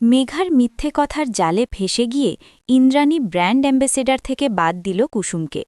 মেঘার মিথ্যে কথার জালে ফেসে গিয়ে ইন্দ্রাণী ব্র্যান্ড অ্যাম্বাসেডার থেকে বাদ দিল কুসুমকে।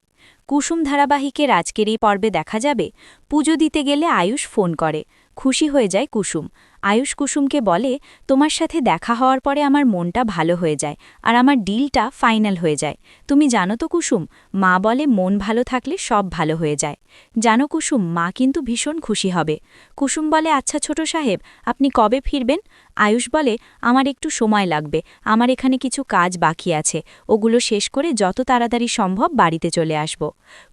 কুসুম ধারাবাহিকের আজকের এই পর্বে দেখা যাবে, পুজো দিতে গেলে আয়ুষ ফোন করে। খুশি হয়ে যায় কুসুম। আয়ুষ কুসুমকে বলে, তোমার সাথে দেখা হওয়ার পরে আমার মনটা ভালো হয়ে যায় আর আমার ডিলটা ফাইনাল হয়ে যায়। তুমি জানো তো কুসুম, মা বলে মন ভালো থাকলে সব ভালো হয়ে যায়। জানো কুসুম, মা কিন্তু ভীষণ খুশি হবে। কুসুম বলে আচ্ছা ছোট সাহেব, আপনি কবে ফিরবেন? আয়ুষ বলে, আমার একটু সময় লাগবে, আমার এখানে কিছু কাজ বাকি আছে, ওগুলো শেষ করে যত তাড়াতাড়ি সম্ভব বাড়িতে চলে আসব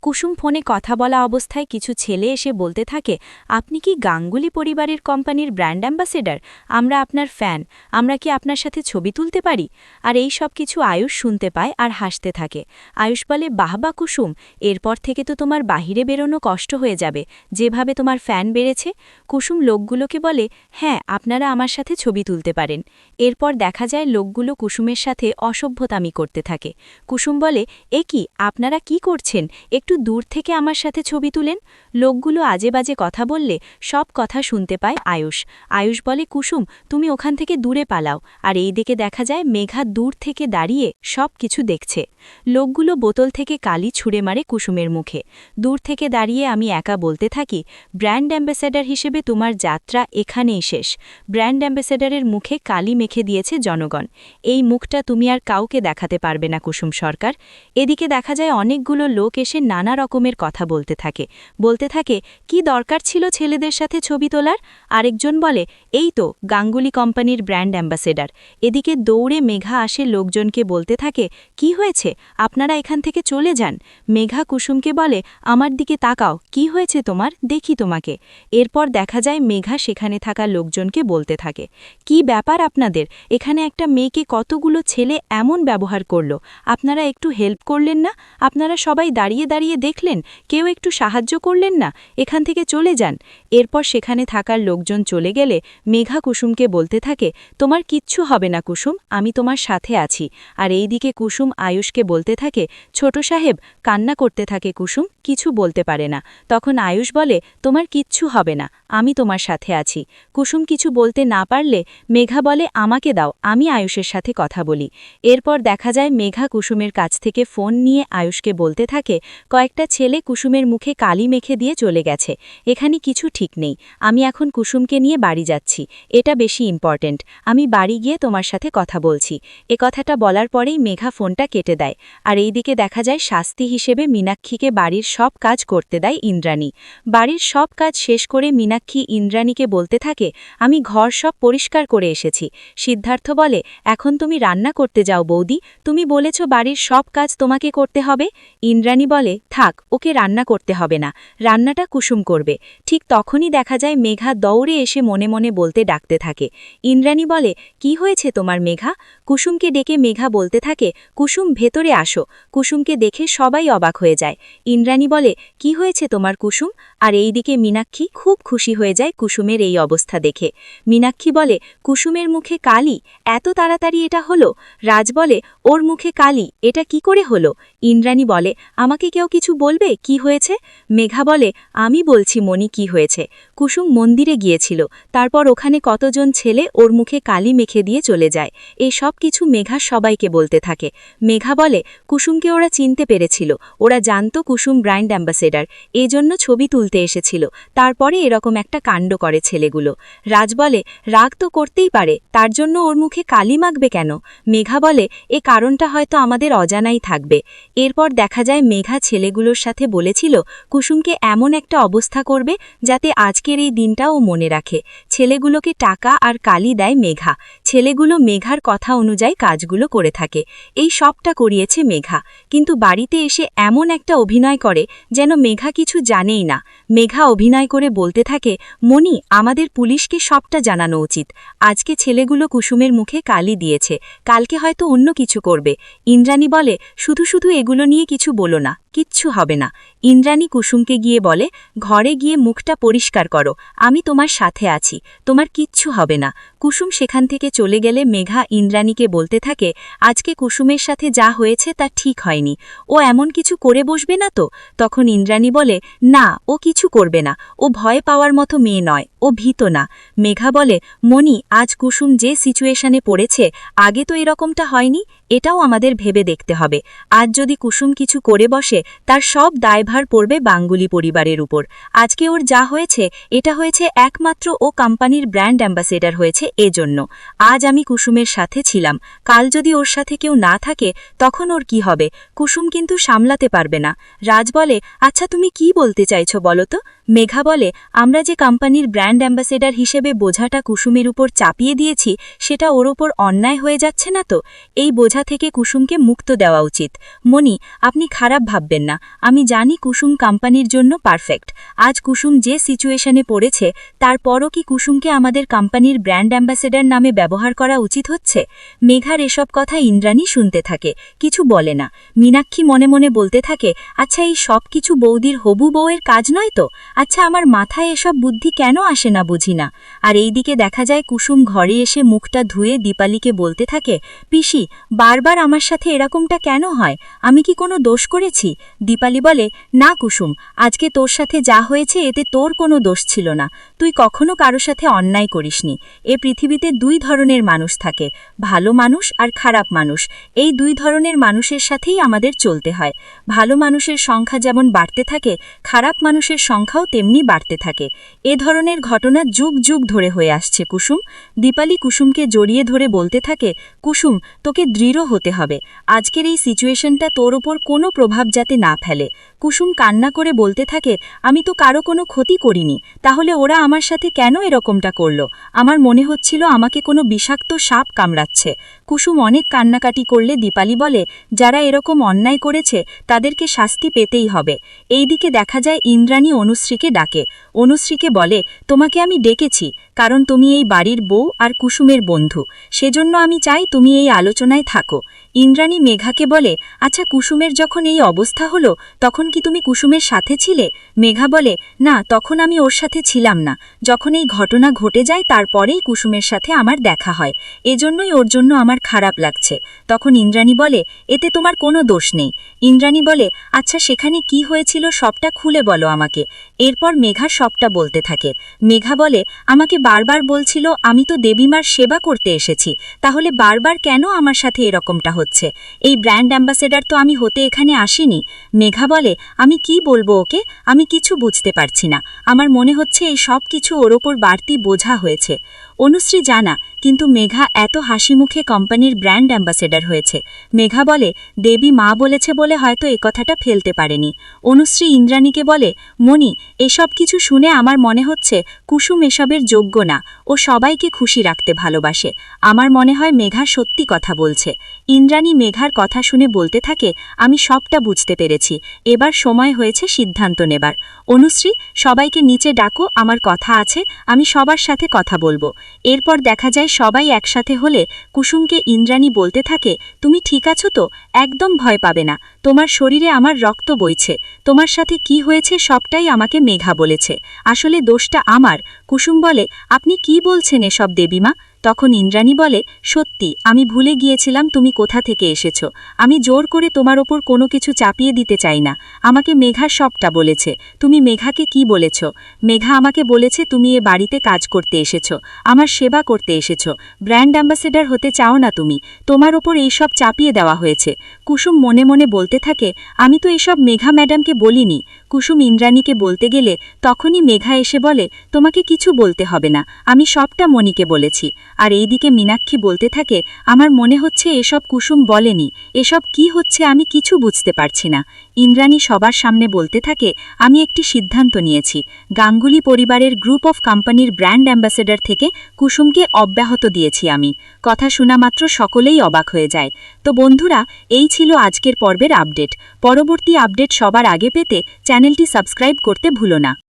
কুসুম ফোনে কথা বলা অবস্থায় কিছু ছেলে এসে বলতে থাকে, আপনি কি গাঙ্গুলি পরিবারের কোম্পানির ব্র্যান্ড অ্যাম্বাসেডার? আমরা আপনার ফ্যান, আমরা কি আপনার সাথে ছবি তুলতে পারি? আর এই সব কিছু আয়ুষ শুনতে পায় আর হাসতে থাকে। আয়ুষ বলে, বাহবা কুসুম, এরপর থেকে তো তোমার বাহিরে বেরোনো কষ্ট হয়ে যাবে, যেভাবে তোমার ফ্যান বেড়েছে কুসুম লোকগুলোকে বলে হ্যাঁ আপনারা আমার সাথে ছবি তুলতে পারেন। এরপর দেখা যায় লোকগুলো কুসুমের সাথে অসভ্যতামি করতে থাকে। কুসুম বলে, এ কি, আপনারা কি করছেন? একটু দূর থেকে আমার সাথে ছবি তুলেন? লোকগুলো আজে বাজে কথা বললে সব কথা শুনতে পায় আয়ুষ। আয়ুষ বলে, কুসুম, তুমি ওখান থেকে দূরে পালাও, আর এই দিকে দেখা যায় মেঘা দূর থেকে দাঁড়িয়ে সব কিছু দেখছে। লোকগুলো বোতল থেকে কালি ছুঁড়ে মারে কুসুমের মুখে। দূর থেকে দাঁড়িয়ে আমি একা বলতে থাকি? ব্র্যান্ড অ্যাম্বাসেডার হিসেবে তোমার যাত্রা এখানেই শেষ। ব্র্যান্ড অ্যাম্বাসেডারের মুখে কালি মেখে দিয়েছে জনগণ। এই মুখটা তুমি আর কাউকে দেখাতে পারবে না, কুসুম সরকার। এদিকে দেখা যায় অনেকগুলো লোক এসে নানা রকমের কথা বলতে থাকে। বলতে থাকে, কি দরকার ছিল ছেলেদের সাথে ছবি তোলার? আরেকজন বলে, এই তো, গাঙ্গুলি কোম্পানির ব্র্যান্ড অ্যাম্বাসেডার। এদিকে দৌড়ে মেঘা আসে লোকজনকে বলতে থাকে, কি হয়েছে? আপনারা এখান থেকে চলে যান। মেঘা কুসুমকে বলে, আমার দিকে তাকাও, কি হয়েছে তোমার? দেখি তোমাকে। এরপর দেখা যায় মেঘা সেখানে থাকা লোকজনকে বলতে থাকে। কি ব্যাপার আপনাদের? এখানে একটা মেয়েকে কতগুলো ছেলে এমন ব্যবহার করল? আপনারা একটু হেল্প করলেন না? আপনারা সবাই দাঁড়িয়ে দাঁড়িয়ে দেখলেন? কেউ একটু সাহায্য করলেন না? এখান থেকে চলে যান। এরপর সেখানে থাকার লোকজন চলে গেলে মেঘা কুসুমকে বলতে থাকে, তোমার কিচ্ছু হবে না কুসুম, আমি তোমার সাথে আছি। আর এই দিকে কুসুম আয়ুষকে বলতে থাকে, ছোট সাহেব, কান্না করতে থাকে কুসুম, কিছু বলতে পারে না। তখন আয়ুষ বলে, তোমার কিচ্ছু হবে না, আমি তোমার সাথে আছি। কুসুম কিছু বলতে না পারলে মেঘা বলে, আমাকে দাও, আমি আয়ুষের সাথে কথা বলি। এরপর দেখা যায় মেঘা কুসুমের কাছ থেকে ফোন নিয়ে আয়ুষকে বলতে থাকে, কয়েকটা ছেলে কুসুমের মুখে কালি মেখে দিয়ে চলে গেছে। এখানে কিছু ঠিক নেই। আমি এখন কুসুমকে নিয়ে বাড়ি যাচ্ছি। এটা বেশি ইম্পর্ট্যান্ট আমি বাড়ি গিয়ে তোমার সাথে কথা বলছি। এ কথাটা বলার পরেই মেঘা ফোনটা কেটে দেয়। আর এই দিকে দেখা যায় শাস্তি হিসেবে মীনাক্ষীকে বাড়ির সব কাজ করতে দেয় ইন্দ্রাণী। বাড়ির সব কাজ শেষ করে মীনাক্ষী ইন্দ্রাণীকে বলতে থাকে, আমি ঘর সব পরিষ্কার করে এসেছি। সিদ্ধার্থ বলে, এখন তুমি রান্না করতে যাও বৌদি। তুমি বলেছ বাড়ির সব কাজ তোমাকে করতে হবে। ইন্দ্রাণী বলে, থাক, ওকে রান্না করতে হবে না। রান্নাটা কুসুম করবে। ঠিক তখনই দেখা যায় মেঘা দৌড়ে এসে মনে মনে বলতে ডাকতে থাকে। ইন্দ্রাণী বলে, কি হয়েছে তোমার মেঘা? কুসুমকে ডেকে মেঘা বলতে থাকে, কুসুম, ভেতরে আসো। কুসুমকে দেখে সবাই অবাক হয়ে যায়। ইন্দ্রাণী বলে, কি হয়েছে তোমার কুসুম? আর এই দিকে মীনাক্ষী খুব খুশি হয়ে যায় কুসুমের এই অবস্থা দেখে। মীনাক্ষী বলে কুসুমের মুখে কালি, এত তাড়াতাড়ি এটা হলো? রাজ বলে, ওর মুখে কালি, এটা কি করে হলো? ইন্দ্রাণী বলে, আমাকে কেউ কিছু বলবে? কি হয়েছে? মেঘা বলে, আমি বলছি মনি কি হয়েছে? কুসুম মন্দিরে গিয়েছিল, তারপর ওখানে কতজন ছেলে ওর মুখে কালি মেখে দিয়ে চলে যায়। এই সব কিছু মেঘা সবাইকে বলতে থাকে। মেঘা বলে, কুসুমকে ওরা চিনতে পেরেছিল, ওরা জানত কুসুম ব্র্যান্ড অ্যাম্বাসেডার, এজন্য ছবি তুলতে এসেছিল, তারপরে এরকম একটা কাণ্ড করে ছেলেগুলো। রাজ বলে, রাগ তো করতেই পারে, তার জন্য ওর মুখে কালি মাখবে কেন? মেঘা বলে, এ কারণটা হয়তো আমাদের অজানাই থাকবে। এরপর দেখা যায় মেঘা ছেলেগুলোর সাথে বলেছিল, কুসুমকে এমন একটা অবস্থা করবে যাতে আজকের এই দিনটা ও মনে রাখে। ছেলেগুলোকে টাকা আর কালি দেয় মেঘা। ছেলেগুলো মেঘার কথা অনুযায়ী কাজগুলো করে থাকে। এই সবটা করিয়েছে মেঘা। কিন্তু বাড়িতে এসে এমন একটা অভিনয় করে যেন মেঘা কিছু জানেই না। মেঘা অভিনয় করে বলতে থাকে মনি আমাদের পুলিশকে সবটা জানানো উচিত। আজকে ছেলেগুলো কুসুমের মুখে কালি দিয়েছে। কালকে হয়তো অন্য কিছু করবে। ইন্দ্রাণী বলে, শুধু শুধু এগুলো নিয়ে কিছু বলো না। কিচ্ছু হবে না। ইন্দ্রাণী কুসুমকে গিয়ে বলে, ঘরে গিয়ে মুখটা পরিষ্কার করো। আমি তোমার সাথে আছি। তোমার কিচ্ছু হবে না। কুসুম সেখান থেকে চলে গেলে মেঘা ইন্দ্রাণীকে বলতে থাকে, আজকে কুসুমের সাথে যা হয়েছে তা ঠিক হয়নি। ও এমন কিছু করে বসবে না তো? তখন ইন্দ্রাণী বলে, না, ও কিছু করবে না। ও ভয় পাওয়ার মতো মেয়ে নয়। ও ভীত না। মেঘা বলে মনি আজ কুসুম যে সিচুয়েশনে পড়েছে, আগে তো এরকমটা হয়নি। এটাও আমাদের ভেবে দেখতে হবে। আজ যদি কুসুম কিছু করে বসে তার সব দায়ভার পড়বে বাঙ্গুলি পরিবারের উপর। আজকে ওর যা হয়েছে, এটা হয়েছে একমাত্র ও কোম্পানির ব্র্যান্ড অ্যাম্বাসেডার হয়েছে এজন্য। আজ আমি কুসুমের সাথে ছিলাম। কাল যদি ওর সাথে কেউ না থাকে, তখন ওর কি হবে? কুসুম কিন্তু সামলাতে পারবে না। রাজ বলে আচ্ছা তুমি কি বলতে চাইছো বলো তো? মেঘা বলে, আমরা যে কোম্পানির ব্র্যান্ড অ্যাম্বাসেডার হিসেবে বোঝাটা কুসুমের উপর চাপিয়ে দিয়েছি, সেটা ওর ওপর অন্যায় হয়ে যাচ্ছে না তো? এই বোঝা থেকে কুসুমকে মুক্ত দেওয়া উচিত। মনি আপনি খারাপ ভাববেন না। আমি জানি কুসুম কোম্পানির জন্য পারফেক্ট। আজ কুসুম যে সিচুয়েশনে পড়েছে তারপরও কি কুসুমকে আমাদের কোম্পানির ব্র্যান্ড অ্যাম্বাসেডার নামে ব্যবহার করা উচিত হচ্ছে? মেঘার এসব কথা ইন্দ্রাণী শুনতে থাকে, কিছু বলে না। মীনাক্ষী মনে মনে বলতে থাকে আচ্ছা এই সব কিছু বৌদির হবু বউয়ের কাজ নয় তো? আচ্ছা আমার মাথায় এসব বুদ্ধি কেন আসে না বুঝি না? আর এইদিকে দেখা যায় কুসুম ঘরে এসে মুখটা ধুয়ে দীপালিকে বলতে থাকে, পিসি, বারবার আমার সাথে এরকমটা কেন হয়? আমি কি কোনো দোষ করেছি? দীপালি বলে, না কুসুম, আজকে তোর সাথে যা হয়েছে এতে তোর কোনো দোষ ছিল না। তুই কখনো কারও সাথে অন্যায় করিসনি। এ পৃথিবীতে দুই ধরনের মানুষ থাকে, ভালো মানুষ আর খারাপ মানুষ। এই দুই ধরনের মানুষের সাথেই আমাদের চলতে হয়। ভালো মানুষের সংখ্যা যেমন বাড়তে থাকে, খারাপ মানুষের সংখ্যাও তেমনি বাড়তে থাকে। এ ধরনের ঘটনা যুগ যুগ ধরে হয়ে আসছে কুসুম। দীপালি কুসুমকে জড়িয়ে ধরে বলতে থাকে, কুসুম, তোকে দৃঢ় হতে হবে। আজকের এই সিচুয়েশনটা তোর ওপর কোনো প্রভাব যাতে না ফেলে। কুসুম কান্না করে বলতে থাকে, আমি তো কারও কোনো ক্ষতি করিনি। তাহলে ওরা আমার সাথে কেন এরকমটা করল? আমার মনে হচ্ছিল আমাকে কোনো বিষাক্ত সাপ কামড়াচ্ছে। কুসুম অনেক কান্নাকাটি করলে দীপালি বলে, যারা এরকম অন্যায় করেছে, তাদেরকে শাস্তি পেতেই হবে। এইদিকে দেখা যায় ইন্দ্রাণী অনুশ্রীকে ডাকে। অনুশ্রীকে বলে, তোমাকে আমি ডেকেছি, কারণ তুমি এই বাড়ির বউ আর কুসুমের বন্ধু। সেজন্য আমি চাই তুমি এই আলোচনায় থাকো। ইন্দ্রাণী মেঘাকে বলে আচ্ছা কুসুমের যখন এই অবস্থা হলো, তখন কি তুমি কুসুমের সাথে ছিলে? মেঘা বলে, না, তখন আমি ওর সাথে ছিলাম না। যখন এই ঘটনা ঘটে যায়, তারপরেই কুসুমের সাথে আমার দেখা হয়। এজন্যই ওর জন্য আমার খারাপ লাগছে। তখন ইন্দ্রাণী বলে, এতে তোমার কোনো দোষ নেই। ইন্দ্রাণী বলে আচ্ছা সেখানে কি হয়েছিল সবটা খুলে বলো আমাকে। এরপর মেঘা সবটা বলতে থাকে। মেঘা বলে, আমাকে বারবার বলছিল আমি তো দেবীমার সেবা করতে এসেছি। তাহলে বারবার কেন আমার সাথে এরকমটা হচ্ছে? এই ব্র্যান্ড অ্যাম্বাসেডার তো আমি হতে এখানে আসিনি। মেঘা বলে, আমি কি বলব ওকে? আমি কিছু বুঝতে পারছি না। আমার মনে হচ্ছে এই সব কিছু ওর ওপর বাড়তি বোঝা হয়েছে। অনুশ্রী জানা, কিন্তু মেঘা এত হাসি মুখে কোম্পানির ব্র্যান্ড অ্যাম্বাসেডার হয়েছে। মেঘা বলে, দেবী মা বলেছে বলে হয়তো এ কথাটা ফেলতে পারেনি। অনুশ্রী ইন্দ্রাণীকে বলে মনি এসব কিছু শুনে আমার মনে হচ্ছে কুসুম এসবের যোগ্য না। ও সবাইকে খুশি রাখতে ভালোবাসে। আমার মনে হয় মেঘা সত্যি কথা বলছে। ইন্দ্রাণী মেঘার কথা শুনে বলতে থাকে, আমি সবটা বুঝতে পেরেছি। এবার সময় হয়েছে সিদ্ধান্ত নেবার। অনুশ্রী, সবাইকে নিচে ডাকো, আমার কথা আছে, আমি সবার সাথে কথা বলব। এরপর দেখা যায় সবাই একসাথে হলে কুসুমকে ইন্দ্রাণী বলতে থাকে, তুমি ঠিক আছো তো? একদম ভয় পাবে না। তোমার শরীরে আমার রক্ত বইছে। তোমার সাথে কি হয়েছে সবটাই আমাকে মেঘা বলেছে। আসলে দোষটা আমার। কুসুম বলে, আপনি কি বলছেন এসব দেবীমা? তখন ইন্দ্রাণী বলে, সত্যি, আমি ভুলে গিয়েছিলাম তুমি কোথা থেকে এসেছ। আমি জোর করে তোমার ওপর কোনো কিছু চাপিয়ে দিতে চাই না। আমাকে মেঘা সবটা বলেছে। তুমি মেঘাকে কি বলেছ? মেঘা আমাকে বলেছে তুমি এ বাড়িতে কাজ করতে এসেছ, আমার সেবা করতে এসেছ। ব্র্যান্ড অ্যাম্বাসেডার হতে চাও না তুমি। তোমার ওপর এইসব চাপিয়ে দেওয়া হয়েছে। কুসুম মনে মনে বলতে থাকে, আমি তো এসব মেঘা ম্যাডামকে বলিনি। কুসুম ইন্দ্রাণীকে বলতে গেলে তখনই মেঘা এসে বলে, তোমাকে কিছু বলতে হবে না। আমি সবটা মনিকে বলেছি। আর এইদিকে মীনাক্ষী বলতে থাকে, আমার মনে হচ্ছে এসব কুসুম বলেনি। এসব কি হচ্ছে আমি কিছু বুঝতে পারছি না। ইন্দ্রাণী সবার সামনে বলতে থাকে, আমি একটি সিদ্ধান্ত নিয়েছি। গাঙ্গুলি পরিবারের গ্রুপ অফ কোম্পানির ব্র্যান্ড অ্যাম্বাসেডর থেকে কুসুমকে অব্যাহত দিয়েছি আমি। কথা শোনা মাত্র সকলেই অবাক হয়ে যায়। তো বন্ধুরা, এই ছিল আজকের পর্বের আপডেট। পরবর্তী আপডেট সবার আগে পেতে চ্যানেলটি সাবস্ক্রাইব করতে ভুলো না।